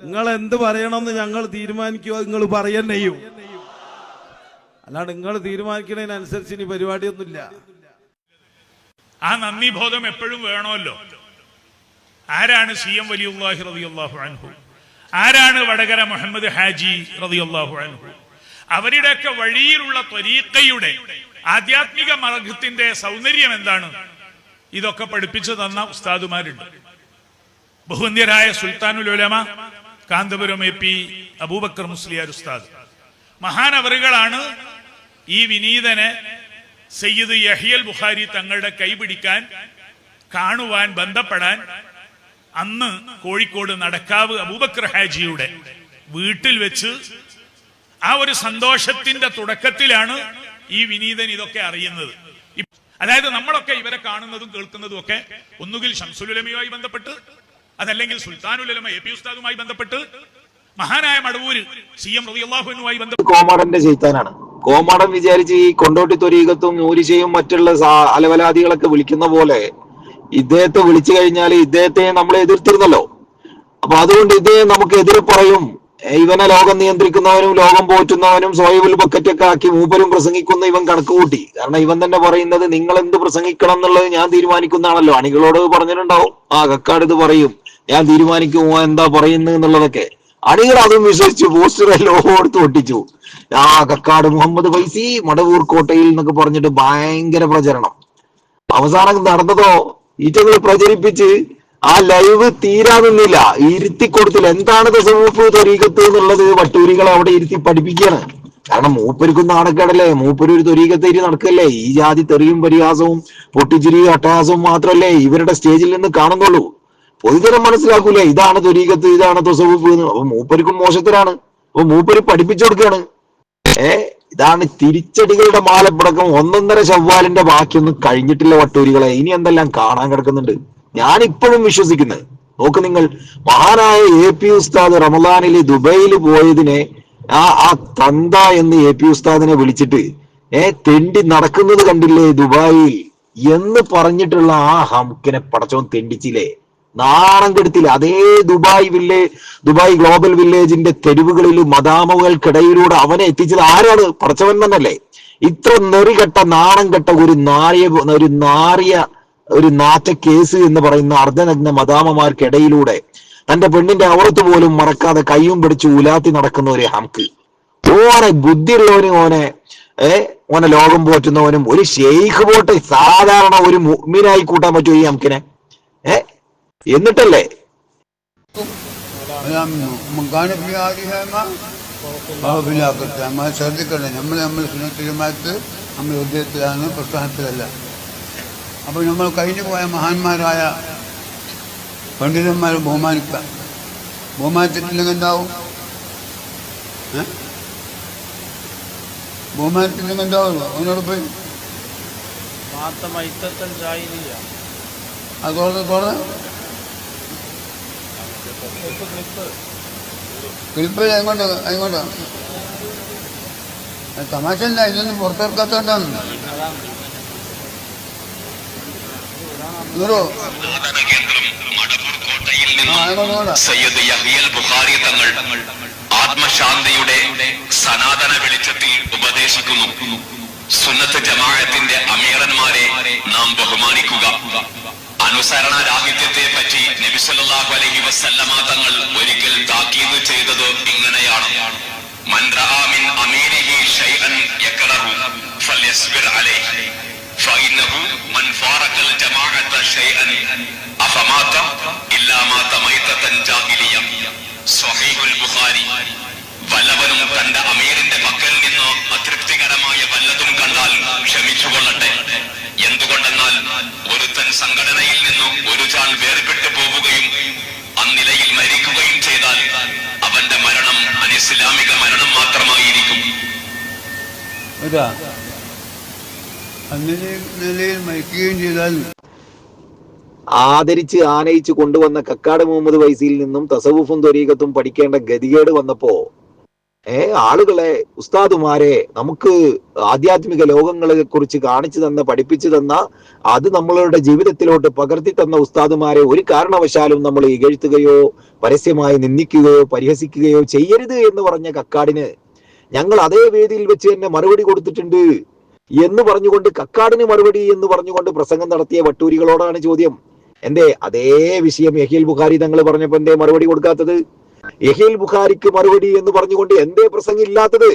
നിങ്ങൾ എന്ത് പറയണമെന്ന് ഞങ്ങൾ തീരുമാനിക്കുക നിങ്ങൾ പറയന്നെയും. അല്ലാണ്ട് നിങ്ങൾ തീരുമാനിക്കുന്നതിനനുസരിച്ച് ഇനി പരിപാടിയൊന്നുമില്ല. ആ നന്ദി ബോധം എപ്പോഴും വേണമല്ലോ. ആരാണ് സി എം റളിയല്ലാഹു അൻഹു? ആരാണ് വടകര മുഹമ്മദ് ഹാജി റളിയല്ലാഹു അൻഹു? അവരുടെയൊക്കെ വഴിയിലുള്ള ത്വരീക്കയുടെ ആധ്യാത്മിക മാർഗത്തിന്റെ സൗന്ദര്യം എന്താണ്? ഇതൊക്കെ പഠിപ്പിച്ചു തന്ന ഉസ്താദുമാരുണ്ട്. ബഹുന്യരായ സുൽത്താനുൽ ഉലമ കാന്തപുരം എ പി അബൂബക്കർ മുസ്ലിയാർ ഉസ്താദ്. മഹാനവറുകളാണ് ഈ വിനീതനെ സയ്യിദ് യഹിയൽ ബുഖാരി തങ്ങളുടെ കൈപിടിക്കാൻ കാണുവാൻ ബന്ധപ്പെടാൻ അന്ന് കോഴിക്കോട് നടക്കാവ് അബൂബക്കർ ഹാജിയുടെ വീട്ടിൽ വെച്ച് ആ ഒരു സന്തോഷത്തിന്റെ തുടക്കത്തിലാണ് ഈ വിനീതൻ ഇതൊക്കെ അറിയുന്നത്. അതായത് നമ്മളൊക്കെ ഇവരെ കാണുന്നതും കേൾക്കുന്നതും ഒക്കെ ഒന്നുകിൽ ഷംസുലുലമയുമായി ബന്ധപ്പെട്ട് അതല്ലെങ്കിൽ സുൽത്താനുലമ എ പി ഉസ്താദുമായി ബന്ധപ്പെട്ട് മഹാനായ മടവൂര് സി എം റളിയല്ലാഹുവിനുമായി ബന്ധപ്പെട്ട് കോമാടന്റെ ചെയ്ത്താനാണ് കോമാടൻ വിചാരിച്ച് ഈ കൊണ്ടോട്ടി തൊരീകത്തും നൂരിശയും മറ്റുള്ള അലവലാദികളൊക്കെ വിളിക്കുന്ന പോലെ ഇദ്ദേഹത്തെ വിളിച്ചു കഴിഞ്ഞാൽ ഇദ്ദേഹത്തെ നമ്മൾ എതിർത്തിരുന്നല്ലോ. അപ്പൊ അതുകൊണ്ട് ഇദ്ദേഹം നമുക്ക് എതിരെ പറയും. ഇവനെ ലോകം നിയന്ത്രിക്കുന്നവനും ലോകം പോറ്റുന്നവനും സോയബുൽ ബക്കറ്റൊക്കെ ആക്കി മൂപ്പരും പ്രസംഗിക്കുന്ന ഇവൻ കണക്ക് കൂട്ടി. കാരണം ഇവൻ തന്നെ പറയുന്നത് നിങ്ങൾ എന്ത് പ്രസംഗിക്കണം എന്നുള്ളത് ഞാൻ തീരുമാനിക്കുന്നതാണല്ലോ. അണികളോട് പറഞ്ഞിട്ടുണ്ടാവും. ആ കക്കാട് ഇത് പറയും. ഞാൻ തീരുമാനിക്കുമോ എന്താ പറയുന്നത് എന്നുള്ളതൊക്കെ. അണികൾ അതും വിശ്വസിച്ചു. പോസ്റ്റർ എല്ലായിടത്തും ഒട്ടിച്ചു. ആ കക്കാട് മുഹമ്മദ് ഫൈസി മടവൂർ കോട്ടയിൽ എന്നൊക്കെ പറഞ്ഞിട്ട് ഭയങ്കര പ്രചരണം. അവസാനം നടന്നതോ ഈറ്റകൾ പ്രചരിപ്പിച്ച് ആ ലൈവ് തീരാനിന്നില്ല ഇരുത്തി കൊടുത്തില്ല. എന്താണ് തസവൂഫ് തൊരീകത്ത് എന്നുള്ളത്? വട്ടൂരികളെ അവിടെ ഇരുത്തി പഠിപ്പിക്കുകയാണ് കാരണം മൂപ്പരിക്കും നാണക്കേടല്ലേ? മൂപ്പര് ഒരു തൊരീകത്തേരി നടക്കല്ലേ? ഈ ജാതി തെറിയും പരിഹാസവും പൊട്ടിച്ചിരിയും അട്ടഹാസവും മാത്രമല്ലേ ഇവരുടെ സ്റ്റേജിൽ നിന്ന് കാണുന്നുള്ളൂ. പൊതുജനം മനസ്സിലാക്കൂലേ ഇതാണ് തൊരീകത്ത് ഇതാണ് തൊസവൂഫ് എന്ന്. അപ്പൊ മൂപ്പരിക്കും മോശത്തിലാണ് അപ്പൊ മൂപ്പര് പഠിപ്പിച്ചു കൊടുക്കുകയാണ് ഏ ഇതാണ് തിരിച്ചടികളുടെ മാലപ്പടക്കം ഒന്നൊന്നര ചവ്വാലിന്റെ ബാക്കിയൊന്നും കഴിഞ്ഞിട്ടില്ല വട്ടൂരികളെ. ഇനി എന്തെല്ലാം കാണാൻ കിടക്കുന്നുണ്ട്? ഞാൻ ഇപ്പോഴും വിശ്വസിക്കുന്നത്. നോക്ക് നിങ്ങൾ മഹാനായ എ പി ഉസ്താദ് റമദാനിൽ ദുബൈയിൽ പോയതിനെ ആ ആ തന്ത എന്ന് എ പി ഉസ്താദിനെ വിളിച്ചിട്ട് ഏ തെണ്ടി നടക്കുന്നത് കണ്ടില്ലേ ദുബായിൽ? എന്ന് പറഞ്ഞിട്ടുള്ള ആ ഹംക്കിനെ പടച്ചോൻ തെണ്ടിച്ചില്ലേ? നാണം കെടുത്തില്ല? അതേ ദുബായ് വില്ലേജ് ദുബായ് ഗ്ലോബൽ വില്ലേജിന്റെ തെരുവുകളിൽ മദാമകൾക്കിടയിലൂടെ അവനെ എത്തിച്ചത് ആരാണ്? പടച്ചവൻ തന്നല്ലേ. ഇത്ര നെറികെട്ട നാണം കെട്ട ഒരു നാറിയ ഒരു നാറിയ ഒരു നാറ്റ കേസ് എന്ന് പറയുന്ന അർദ്ധനഗ്ന മദാമമാർക്കിടയിലൂടെ തന്റെ പെണ്ണിന്റെ അവറത്ത് പോലും മറക്കാതെ കയ്യും പിടിച്ച് ഉലാത്തി നടക്കുന്ന ഒരു ഹംക്ക്. ഓനെ ബുദ്ധിയുള്ളവനും ഓനെ ഏ ഓനെ ലോകം പോറ്റുന്നവനും ഒരു ഷെയ്ഖ് പോട്ട് സാധാരണ ഒരു മുഗ്മിനായി കൂട്ടാൻ പറ്റുമോ ഈ ഹംക്കിനെ? ഏ എന്നിട്ടല്ലേ? ശ്രദ്ധിക്കട്ടെ നമ്മൾ നമ്മൾ സുനത്തിലുമായിട്ട് നമ്മൾ ഉദ്യോഗത്തിലാണ് പ്രസ്ഥാനത്തിലല്ല. അപ്പോൾ നമ്മൾ കഴിഞ്ഞു പോയ മഹാന്മാരായ പണ്ഡിതന്മാരെ ബഹുമാനിക്കുക ബഹുമാനിച്ചിട്ടില്ലെങ്കിൽ എന്താവും ഏ? ബഹുമാനിച്ചിട്ടില്ലെങ്കിൽ എന്താവുള്ളൂ അവനോട് പോയി അത് തുറന്ന് തുറന്ന് ക്ലിപ്പ് എങ്ങോട്ട് എങ്ങോട്ടാ തമാശ അല്ല ഇതൊന്നും പുറത്തിറക്കാത്തോണ്ടാണ് നൂറോ ആ അങ്ങോട്ട് വേണ്ട സയ്യദ് യഹിയൽ ബുഖാരി തങ്ങൾ ആത്മശാന്തിയുടെ സനാതന വെളിച്ചത്തിൽ ഉപദേശിക്കുന്നു. സുന്നത്ത് ജമാഅത്തിന്റെ അമീറന്മാരെ നാം ബഹുമാനിക്കുക. അനുസരണ രാഹിത്യത്തെ പറ്റി നബിസല്ലാഹു അലഹി വസല്ലമ തങ്ങൾ ഒരിക്കൽ താക്കീത് ചെയ്തത് ഇങ്ങനെയാണ്. മൻ റആ മിൻ അമീരിഹി ഷൈഅൻ യക്റഹു ഫൽയസ്ബിർ അലൈഹി. فإنه من فارق الجماعة شيئا أفمات إلا مات ميتة جاهلية صحيح البخاري വല്ലവനും തന്റെ അമീറിന്റെ പക്കൽ നിന്ന് അതൃപ്തികരമായ വല്ലതും കണ്ടാൽ ക്ഷമിച്ചുകൊള്ളട്ടെ എന്തുകൊണ്ടെന്നാൽ ഒരുത്തൻ സംഘടനയിൽ നിന്ന് ഒരു ചാൾ വേർപെട്ടു പോവുകയും അന്നിലയിൽ മരിക്കുകയും ചെയ്താൽ അവന്റെ മരണം അനിസ്ലാമിക മരണം മാത്രമായിരിക്കും ആദരിച്ച് ആനയിച്ച് കൊണ്ടുവന്ന കക്കാട് മുഹമ്മദ് വൈസിയിൽ നിന്നും തസവുഫും ത്വരീകത്തും പഠിക്കേണ്ട ഗതികേട് വന്നപ്പോ ഏ ആളുകളെ ഉസ്താദുമാരെ നമുക്ക് ആധ്യാത്മിക ലോകങ്ങളെ കുറിച്ച് കാണിച്ചു തന്ന പഠിപ്പിച്ചു തന്ന അത് നമ്മളുടെ ജീവിതത്തിലോട്ട് പകർത്തി തന്ന ഉസ്താദുമാരെ ഒരു കാരണവശാലും നമ്മൾ ഇകഴ്ത്തുകയോ പരസ്യമായി നിന്ദിക്കുകയോ പരിഹസിക്കുകയോ ചെയ്യരുത് എന്ന് പറഞ്ഞ കക്കാടിന് ഞങ്ങൾ അതേ വേദിയിൽ വെച്ച് തന്നെ മറുപടി കൊടുത്തിട്ടുണ്ട്. എന്ന് പറഞ്ഞുകൊണ്ട് കക്കാടിന് മറുപടി എന്ന് പറഞ്ഞുകൊണ്ട് പ്രസംഗം നടത്തിയ വട്ടൂരികളോടാണ് ചോദ്യം. എന്തേ അതേ വിഷയം യഹീൽ ബുഖാരി തങ്ങൾ പറഞ്ഞപ്പോ എന്തേ മറുപടി കൊടുക്കാത്തത്? യഹീൽ ബുഖാരിക്ക് മറുപടി എന്ന് പറഞ്ഞുകൊണ്ട് എന്തേ പ്രസംഗം ഇല്ലാത്തത്?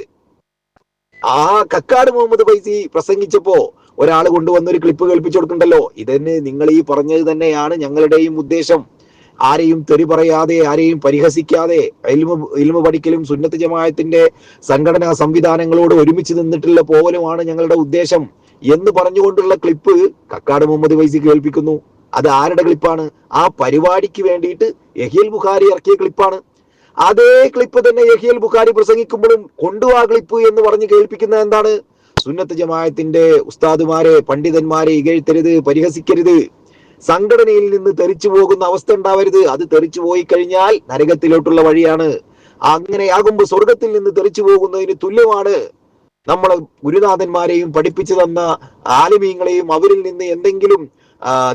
ആ കക്കാട് മുഹമ്മദ് ഫൈസി പ്രസംഗിച്ചപ്പോ ഒരാൾ കൊണ്ടുവന്ന ഒരു ക്ലിപ്പ് കേൾപ്പിച്ചു കൊടുക്കണ്ടല്ലോ. ഇതന്നെ നിങ്ങൾ ഈ പറഞ്ഞത് തന്നെയാണ് ഞങ്ങളുടെയും ഉദ്ദേശം. ആരെയും തെറി പറയാതെ ആരെയും പരിഹസിക്കാതെ ഇൽമ ഇൽമ പഠിക്കലും സുന്നത്ത് ജമായത്തിന്റെ സംഘടനാ സംവിധാനങ്ങളോട് ഒരുമിച്ച് നിന്നിട്ടുള്ള പോവലുമാണ് ഞങ്ങളുടെ ഉദ്ദേശം. എന്ന് പറഞ്ഞുകൊണ്ടുള്ള ക്ലിപ്പ് കക്കാട് മുഹമ്മദ് വൈസി കേൾപ്പിക്കുന്നു. അത് ആരുടെ ക്ലിപ്പാണ്? ആ പരിപാടിക്ക് വേണ്ടിയിട്ട് എഹിയൽ ബുഖാരി ഇറക്കിയ ക്ലിപ്പാണ്. അതേ ക്ലിപ്പ് തന്നെ എഹിയൽ ബുഖാരി പ്രസംഗിക്കുമ്പോഴും കൊണ്ടുവാ ക്ലിപ്പ് എന്ന് പറഞ്ഞ് കേൾപ്പിക്കുന്നത് എന്താണ്? സുന്നത്ത് ജമായത്തിന്റെ ഉസ്താദുമാരെ പണ്ഡിതന്മാരെ ഇകഴ്ത്തരുത് പരിഹസിക്കരുത്. സംഘടനയിൽ നിന്ന് തെറിച്ചു പോകുന്ന അവസ്ഥ ഉണ്ടാവരുത്. അത് തെറിച്ചു പോയി കഴിഞ്ഞാൽ നരകത്തിലോട്ടുള്ള വഴിയാണ്. അങ്ങനെയാകുമ്പോൾ സ്വർഗത്തിൽ നിന്ന് തെറിച്ചു പോകുന്നതിന് തുല്യമാണ്. നമ്മൾ ഗുരുനാഥന്മാരെയും പഠിപ്പിച്ചു തന്ന ആലിമീങ്ങളെയും അവരിൽ നിന്ന് എന്തെങ്കിലും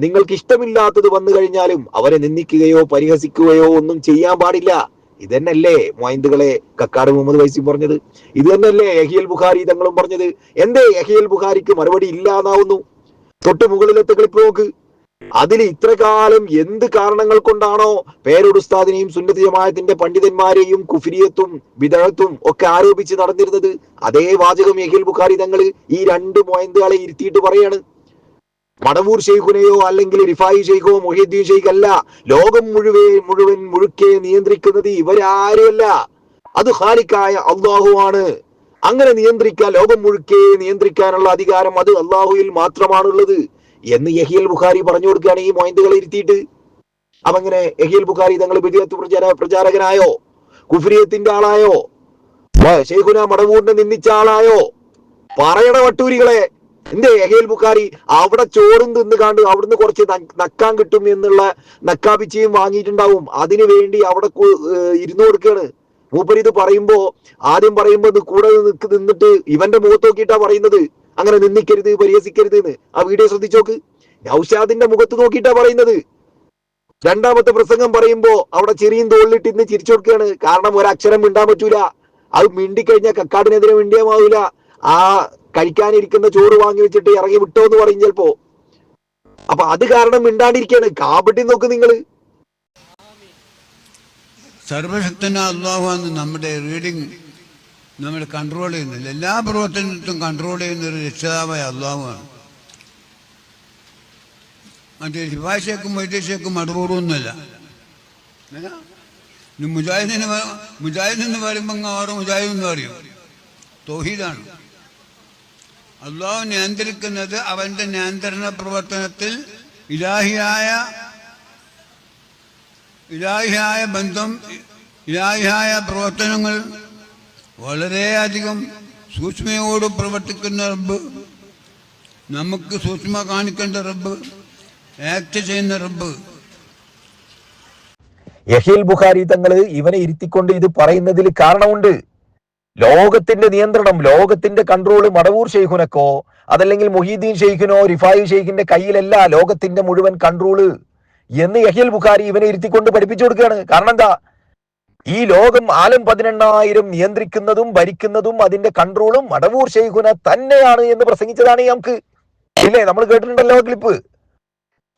നിങ്ങൾക്ക് ഇഷ്ടമില്ലാത്തത് വന്നു കഴിഞ്ഞാലും അവരെ നിന്ദിക്കുകയോ പരിഹസിക്കുകയോ ഒന്നും ചെയ്യാൻ പാടില്ല. ഇതന്നല്ലേ മൊയന്തുകളെ കക്കാട് മുഹമ്മദ് വൈസി പറഞ്ഞത്? ഇത് തന്നെയല്ലേ യഹിയൽ ബുഖാരി തങ്ങളും പറഞ്ഞത്? എന്തേ യഹിയൽ ബുഖാരിക്ക് മറുപടി ഇല്ലാതാവുന്നു? തൊട്ട് മുകളിലത്തെ ക്ലിപ്പ് നോക്ക്. അതിൽ ഇത്രകാലം എന്ത് കാരണങ്ങൾ കൊണ്ടാണോ പേരുടുസ്താദിനെയും സുന്നത്ത് പണ്ഡിതന്മാരെയും കുഫിരിയത്തും വിദഗത്തും ഒക്കെ ആരോപിച്ച് നടന്നിരുന്നത്? അതേ വാചകം യഹിൽ ബുഖാരി തങ്ങൾ ഈ രണ്ട് മൊയന്തുകളെ ഇരുത്തിയിട്ട് പറയാണ്. മടവൂർ ഷെയ്ഖുനെയോ അല്ലെങ്കിൽ റിഫായി ഷെയ്ഖോ മൊഹീദ്ദീൻ ഷെയ്ഖ് അല്ല ലോകം മുഴുവൻ മുഴുവൻ മുഴുക്കെ നിയന്ത്രിക്കുന്നത് ഇവരാരുമല്ല. അത് ഖാലിക്കായ അള്ളാഹുവാണ് അങ്ങനെ നിയന്ത്രിക്കാൻ ലോകം മുഴുക്കെ നിയന്ത്രിക്കാനുള്ള അധികാരം അത് അള്ളാഹുവിൽ മാത്രമാണുള്ളത്. എന്ന് യഹിയൽ ബുഖാരി പറഞ്ഞു കൊടുക്കുകയാണ് ഈ മൊയന്തുകളെ ഇരുത്തിയിട്ട്. അവങ്ങനെ യഹിയൽ ബുഖാരി തങ്ങൾ വിദ്യത്ത് പ്രചാര പ്രചാരകനായോ? കുഫ്രിയത്തിന്റെ ആളായോ? ഷെയ്ഖുന മടവൂരിനെ നിന്നിച്ച ആളായോ? പറയണ വട്ടൂരികളെ എന്തേ യഹേൽ ബുഖാരി അവിടെ ചോറും തിന്ന് കാണ്ട് അവിടുന്ന് കുറച്ച് നക്കാൻ കിട്ടും എന്നുള്ള നക്കാപിച്ചയും വാങ്ങിയിട്ടുണ്ടാവും. അതിനു വേണ്ടി അവിടെ ഇരുന്നു കൊടുക്കാണ് മൂപ്പര് ഇത് പറയുമ്പോ ആദ്യം പറയുമ്പോ കൂടെ നിന്നിട്ട് ഇവന്റെ മുഖത്ത് നോക്കിയിട്ടാ പറയുന്നത്. അങ്ങനെ നിന്ദിക്കരുത് പരിഹസിക്കരുത് എന്ന് ആ വീഡിയോ ശ്രദ്ധിച്ചോക്ക് നൌഷാദിന്റെ മുഖത്ത് നോക്കിയിട്ടാ പറയുന്നത്. രണ്ടാമത്തെ പ്രസംഗം പറയുമ്പോ അവിടെ ചെറിയും തോളിലിട്ട് ഇന്ന് ചിരിച്ചു കൊടുക്കുകയാണ്. കാരണം ഒരക്ഷരം മിണ്ടാൻ പറ്റൂല. അത് മിണ്ടിക്കഴിഞ്ഞാൽ കക്കാടിനെതിരെ മിണ്ടിയാമാവൂല ആ കഴിക്കാനിരിക്കുന്ന ചോറ് വാങ്ങി വെച്ചിട്ട് ഇറങ്ങി വിട്ടോ എന്ന് പറയും ചിലപ്പോ. അപ്പൊ അത് കാരണം മിണ്ടാണ്ടിരിക്കുകയാണ് കാപട്ടി നോക്ക് നിങ്ങൾ. സർവശക്തന നമ്മുടെ റീഡിങ് നമ്മൾ കൺട്രോൾ ചെയ്യുന്നില്ല. എല്ലാ പ്രവർത്തനത്തിനും കൺട്രോൾ ചെയ്യുന്ന ഒരു രക്ഷിതാവായ അള്ളാഹുവാണ് മറ്റേ ശിവാശേക്കും വൈദ്യശേക്കും മടപൂർവൊന്നുമല്ല മുജാഹിദിന് മുജാഹിദ് എന്ന് പറയുമ്പോൾ ആറ് മുജാഹിദ് എന്ന് പറയും. തോഹീദാണ്. അള്ളാഹു നിയന്ത്രിക്കുന്നത് അവന്റെ നിയന്ത്രണ പ്രവർത്തനത്തിൽ ഇലാഹിയായ ഇലാഹിയായ ബന്ധം ഇലാഹിയായ പ്രവർത്തനങ്ങൾ വളരെയധികം സൂക്ഷ്മയോട് പ്രവർത്തിക്കുന്ന റബ്ബ് നമുക്ക് സൂക്ഷ്മ കാണിക്കേണ്ട റബ്ബ് ആക്ട് ചെയ്യുന്ന റബ്ബ്. യഹീൽ ബുഖാരി തങ്ങൾ ഇവനെ ഇരുത്തിക്കൊണ്ട് ഇത് പറയുന്നതിൽ കാരണമുണ്ട്. ലോകത്തിന്റെ നിയന്ത്രണം ലോകത്തിന്റെ കൺട്രോൾ മടവൂർ ഷെയ്ഖുനക്കോ അതല്ലെങ്കിൽ മൊഹീദ്ദീൻ ഷെയ്ഖിനോ റിഫായി ഷെയ്ഖിന്റെ കയ്യിലല്ല ലോകത്തിന്റെ മുഴുവൻ കൺട്രോൾ എന്ന് യഹിയൽ ബുഖാരി ഇവനെ ഇരുത്തിക്കൊണ്ട് പഠിപ്പിച്ചു കൊടുക്കുകയാണ്. കാരണം എന്താ? ഈ ലോകം ആലം പതിനെണ്ണായിരം നിയന്ത്രിക്കുന്നതും ഭരിക്കുന്നതും അതിന്റെ കൺട്രോളും മടവൂർ ഷെയ്ഖുന തന്നെയാണ് എന്ന് പ്രസംഗിച്ചതാണ് നമുക്ക് ഇല്ലേ? നമ്മൾ കേട്ടിട്ടുണ്ടല്ലോ ക്ലിപ്പ്.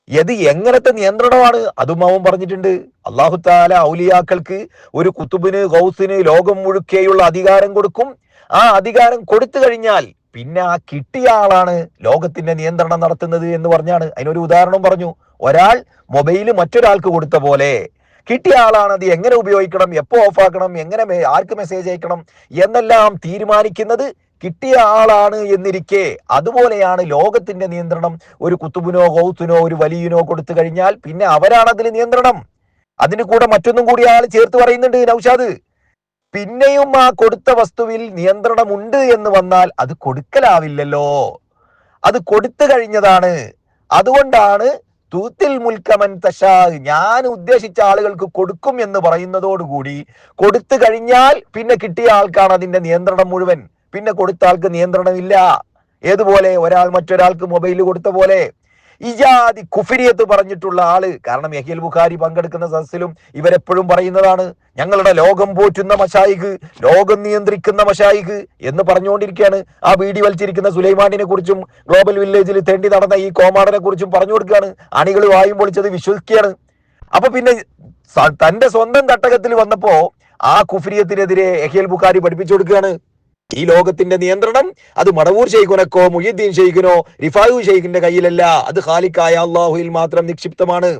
ഇത് എങ്ങനത്തെ നിയന്ത്രണമാണ്? അതും അവൻ പറഞ്ഞിട്ടുണ്ട്. അള്ളാഹു താല ഔലിയാക്കൾക്ക് ഒരു കുത്തുബിന് ഗൗസിന് ലോകം മുഴുക്കെയുള്ള അധികാരം കൊടുക്കും. ആ അധികാരം കൊടുത്തു കഴിഞ്ഞാൽ പിന്നെ ആ കിട്ടിയ ആളാണ് ലോകത്തിന്റെ നിയന്ത്രണം നടത്തുന്നത് എന്ന് പറഞ്ഞാണ്. അതിനൊരു ഉദാഹരണം പറഞ്ഞു. ഒരാൾ മൊബൈൽ മറ്റൊരാൾക്ക് കൊടുത്ത പോലെ കിട്ടിയ ആളാണ്. അത് എങ്ങനെ ഉപയോഗിക്കണം? എപ്പോൾ ഓഫാക്കണം? എങ്ങനെ ആർക്ക് മെസ്സേജ് അയക്കണം? എന്നെല്ലാം തീരുമാനിക്കുന്നത് കിട്ടിയ ആളാണ് എന്നിരിക്കെ. അതുപോലെയാണ് ലോകത്തിന്റെ നിയന്ത്രണം. ഒരു കുത്തുബിനോ ഹൗത്തിനോ ഒരു വലിയനോ കൊടുത്തു കഴിഞ്ഞാൽ പിന്നെ അവരാണ് അതിൽ നിയന്ത്രണം. അതിന് കൂടെ മറ്റൊന്നും കൂടി ആൾ ചേർത്ത് പറയുന്നുണ്ട് നൗഷാദ്. പിന്നെയും ആ കൊടുത്ത വസ്തുവിൽ നിയന്ത്രണമുണ്ട് എന്ന് വന്നാൽ അത് കൊടുക്കലാവില്ലല്ലോ. അത് കൊടുത്തു കഴിഞ്ഞതാണ്. അതുകൊണ്ടാണ് തൂത്തിൽ മുൽക്കമൻ തശാ ഞാൻ ഉദ്ദേശിച്ച ആളുകൾക്ക് കൊടുക്കും എന്ന് പറയുന്നതോടുകൂടി കൊടുത്തു കഴിഞ്ഞാൽ പിന്നെ കിട്ടിയ ആൾക്കാണ് അതിന്റെ നിയന്ത്രണം മുഴുവൻ. പിന്നെ കൊടുത്ത ആൾക്ക് നിയന്ത്രണമില്ല. ഏതുപോലെ? ഒരാൾ മറ്റൊരാൾക്ക് മൊബൈൽ കൊടുത്ത പോലെ. ഇജാതി കുഫിരിയത്ത് പറഞ്ഞിട്ടുള്ള ആൾ. കാരണം യഹിൽ ബുഖാരി പങ്കെടുക്കുന്ന സദസ്സിലും ഇവരെപ്പോഴും പറയുന്നതാണ് ഞങ്ങളുടെ ലോകം പോറ്റുന്ന മഷായിഖ് ലോകം നിയന്ത്രിക്കുന്ന മഷായിഖ് എന്ന് പറഞ്ഞുകൊണ്ടിരിക്കുകയാണ്. ആ വീടി വലിച്ചിരിക്കുന്ന സുലൈമാനിനെ കുറിച്ചും ഗ്ലോബൽ വില്ലേജിൽ തേണ്ടി നടന്ന ഈ കോമാടനെ കുറിച്ചും പറഞ്ഞു കൊടുക്കുകയാണ് അണികൾ വായും പൊളിച്ചത് വിശ്വസിക്കുകയാണ്. അപ്പൊ പിന്നെ തന്റെ സ്വന്തം തട്ടകത്തിൽ വന്നപ്പോ ആ കുഫിരിയത്തിനെതിരെ എഹിയൽ ബുഖാരി പഠിപ്പിച്ചു കൊടുക്കുകയാണ്. ഈ ലോകത്തിന്റെ നിയന്ത്രണം അത് മടവൂർ ഷെയ്ഖുനക്കോ മുഹിദ്ദീൻ ഷെയ്ഖിനോ റിഫായു ഷെയ്ഖിന്റെ കയ്യിലല്ല. അത് ഖാലിക്കായ അള്ളാഹുയിൽ മാത്രം നിക്ഷിപ്തമാണ്.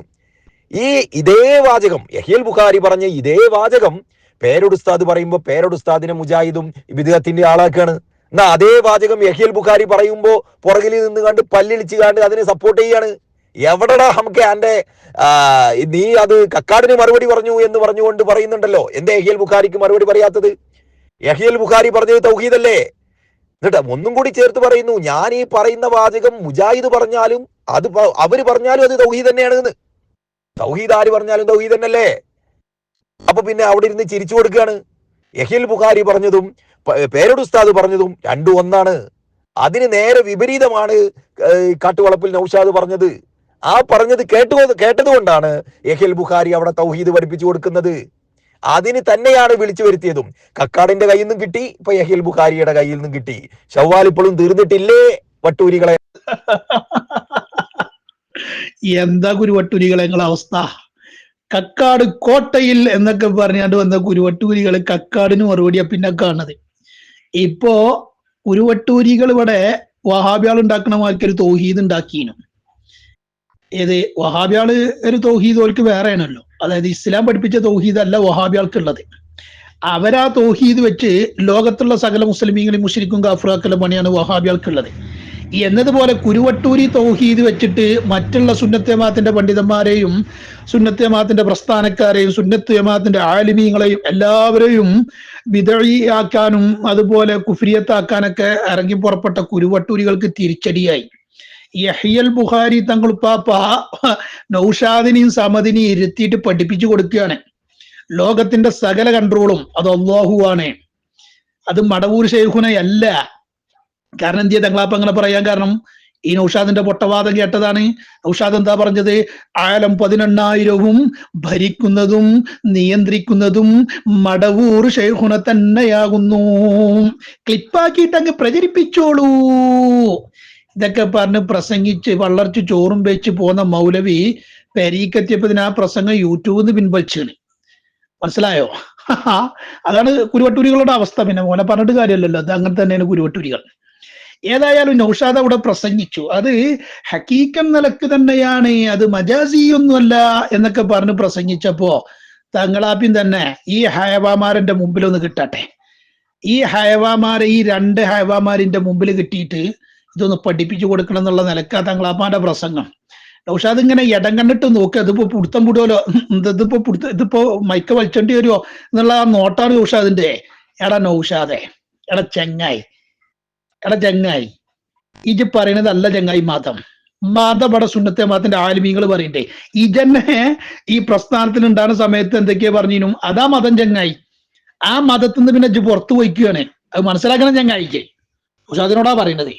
ഈ ഇതേ വാചകം യഹിയൽ ബുഖാരി പറഞ്ഞ ഇതേ വാചകം പേരൊടുസ്താദ് പറയുമ്പോൾ പേരൊടുസ്താദിനെ മുജാഹിദും വിദേഹത്തിന്റെ ആളാക്കാണ്. എന്നാ അതേ വാചകം യഹിയൽ ബുഖാരി പറയുമ്പോൾ പുറകിൽ നിന്ന് കണ്ട് പല്ലിളിച്ച് കണ്ട് അതിനെ സപ്പോർട്ട് ചെയ്യാണ്. എവിടെടാ നമുക്ക് എന്റെ നീ അത് കക്കാടിന് മറുപടി പറഞ്ഞു എന്ന് പറഞ്ഞുകൊണ്ട് പറയുന്നുണ്ടല്ലോ. എന്താ യഹിയൽ ബുഖാരിക്ക് മറുപടി പറയാത്തത്? യഹിയൽ ബുഖാരി പറഞ്ഞത് തൗഹീദല്ലേ? എന്നിട്ട് ഒന്നും കൂടി ചേർത്ത് പറയുന്നു ഞാൻ ഈ പറയുന്ന വാചകം മുജാഹിദ് പറഞ്ഞാലും അത് അവർ പറഞ്ഞാലും അത് തൗഹീദ് തന്നെയാണ് എന്ന് തൗഹീദ് ആര് പറഞ്ഞാലും തൗഹീദ് തന്നെയല്ലേ? അപ്പൊ പിന്നെ അവിടെ ഇരുന്ന് ചിരിച്ചു കൊടുക്കുകയാണ്. യഹിൽ ബുഖാരി പറഞ്ഞതും പ- പേരോട് ഉസ്താദ് പറഞ്ഞതും രണ്ടും ഒന്നാണ്. അതിന് നേരെ വിപരീതമാണ് കാട്ടുവളപ്പിൽ നൌഷാദ് പറഞ്ഞത്. ആ പറഞ്ഞത് കേട്ടു കേട്ടതുകൊണ്ടാണ് യഹിൽ ബുഖാരി അവിടെ തൗഹീദ് പഠിപ്പിച്ചു കൊടുക്കുന്നത്. അതിന് തന്നെയാണ് വിളിച്ചു വരുത്തിയതും. കക്കാടിന്റെ കയ്യിൽ നിന്നും കിട്ടി ഇപ്പൊ യഹിൽ ബുഖാരിയുടെ കയ്യിൽ നിന്നും കിട്ടി. ഷവ്വാൽ ഇപ്പോഴും തീർന്നിട്ടില്ലേ? വട്ടൂരികളെ. എന്താ കുരുവട്ടൂരികളെ അവസ്ഥ? കക്കാട് കോട്ടയിൽ എന്നൊക്കെ പറഞ്ഞാണ്ട് വന്ന കുരുവട്ടൂരികൾ കക്കാടിന് മറുപടിയാ പിന്നെ കാണുന്നത്. ഇപ്പോ കുരുവട്ടൂരികൾ ഇവിടെ വഹാബിയാൾ ഉണ്ടാക്കണ മാർക്ക് ഒരു തോഹീദ് ഉണ്ടാക്കീനു ഏത്? വഹാബിയാൾ ഒരു തോഹീദ് ഓൽക്ക് വേറെയാണല്ലോ. അതായത് ഇസ്ലാം പഠിപ്പിച്ച തൗഹീദ് അല്ല വഹാബിയാൾക്കുള്ളത് അവരാ തൗഹീദ് വെച്ച് ലോകത്തുള്ള സകല മുസ്ലിമീങ്ങളും മുഷരിക്കും കാഫ്രാക്കലും പണിയാണ് വഹാബികൾക്കുള്ളത്. എന്നതുപോലെ കുരുവട്ടൂരി തൗഹീദ് വെച്ചിട്ട് മറ്റുള്ള സുന്നത്തേമാത്തിന്റെ പണ്ഡിതന്മാരെയും സുന്നത്തേമാത്തിന്റെ പ്രസ്ഥാനക്കാരെയും സുന്നത്തേമാത്തിന്റെ ആലിമീങ്ങളെയും എല്ലാവരെയും വിതഴിയാക്കാനും അതുപോലെ കുഫ്രിയത്താക്കാനൊക്കെ ഇറങ്ങി പുറപ്പെട്ട കുരുവട്ടൂരികൾക്ക് തിരിച്ചടിയായി. യഹിയൽ ബുഖാരി തങ്ങൾ പാപ്പ നൌഷാദിനെയും സമദിനെയും ഇരുത്തിയിട്ട് പഠിപ്പിച്ചു കൊടുക്കുകയാണ്. ലോകത്തിന്റെ സകല കൺട്രോളും അത് അള്ളാഹുവാണ് അത് മടവൂർ ഷെയ്ഖുനയല്ല കാരണം എന്തിയാ തങ്ങളാപ്പ അങ്ങനെ പറയാൻ കാരണം ഈ നൌഷാദിന്റെ പൊട്ടവാദം കേട്ടതാണ്. നൌഷാദ് എന്താ പറഞ്ഞത്? ആലം പതിനെണ്ണായിരവും ഭരിക്കുന്നതും നിയന്ത്രിക്കുന്നതും മടവൂർ ഷെയ്ഖുന തന്നെയാകുന്നു. ക്ലിപ്പാക്കിയിട്ട് അങ്ങ് പ്രചരിപ്പിച്ചോളൂ. ഇതൊക്കെ പറഞ്ഞ് പ്രസംഗിച്ച് വളർച്ച് ചോറും വെച്ച് പോന്ന മൗലവി പെരീക്കെത്തിയപ്പോ ആ പ്രസംഗം യൂട്യൂബിൽ നിന്ന് പിൻവലിച്ചാണ്. മനസ്സിലായോ? അതാണ് കുരുവട്ടൂരികളുടെ അവസ്ഥ. പിന്നെ മോനെ പറഞ്ഞിട്ട് കാര്യമല്ലല്ലോ. അത് അങ്ങനെ തന്നെയാണ് കുരുവട്ടൂരികൾ. ഏതായാലും നൌഷാദ് അവിടെ പ്രസംഗിച്ചു. അത് ഹക്കീക്കൻ നിലയ്ക്ക് തന്നെയാണ്. അത് മജാസിയൊന്നുമല്ല എന്നൊക്കെ പറഞ്ഞ് പ്രസംഗിച്ചപ്പോ തങ്ങളാപ്പിൻ തന്നെ ഈ ഹയവാമാരന്റെ മുമ്പിൽ ഒന്ന് കിട്ടട്ടെ. ഈ ഹയവാമാരെ ഈ രണ്ട് ഹയവാമാരിന്റെ മുമ്പിൽ കിട്ടിയിട്ട് ഇതൊന്ന് പഠിപ്പിച്ചു കൊടുക്കണം എന്നുള്ള നിലക്കാ തങ്ങളാപ്പാന്റെ പ്രസംഗം. നൗഷാദ് ഇങ്ങനെ ഇടം കണ്ടിട്ട് നോക്കുക ഇതിപ്പോ പുടുത്തം പുടുവല്ലോ ഇതിപ്പോ പുടുത്ത ഇതിപ്പോ മൈക്ക് വലിച്ചേണ്ടി വരുമോ എന്നുള്ള ആ നോട്ടാണ് നൗഷാദിന്റെ എടാ നൗഷാദെ എടാ ചെങ്ങായി എടാ ചെങ്ങായി. ഇജ് പറയണത് അല്ല ചെങ്ങായി മതം. മതപട സുന്നത്തെ മതത്തിന്റെ ആലിമീങ്ങൾ പറയണ്ടേ. ഇജന്നെ ഈ പ്രസ്ഥാനത്തിൽ ഉണ്ടാകുന്ന സമയത്ത് എന്തൊക്കെയാ പറഞ്ഞു അതാ മതം ചെങ്ങായി. ആ മതത്തിൽ നിന്ന് പിന്നെ ഇജ് പുറത്തു പോയിക്കുകയാണ്. അത് മനസ്സിലാക്കണം ചെങ്ങായിക്ക്. ഉഷാദിനോടാ പറയണത്.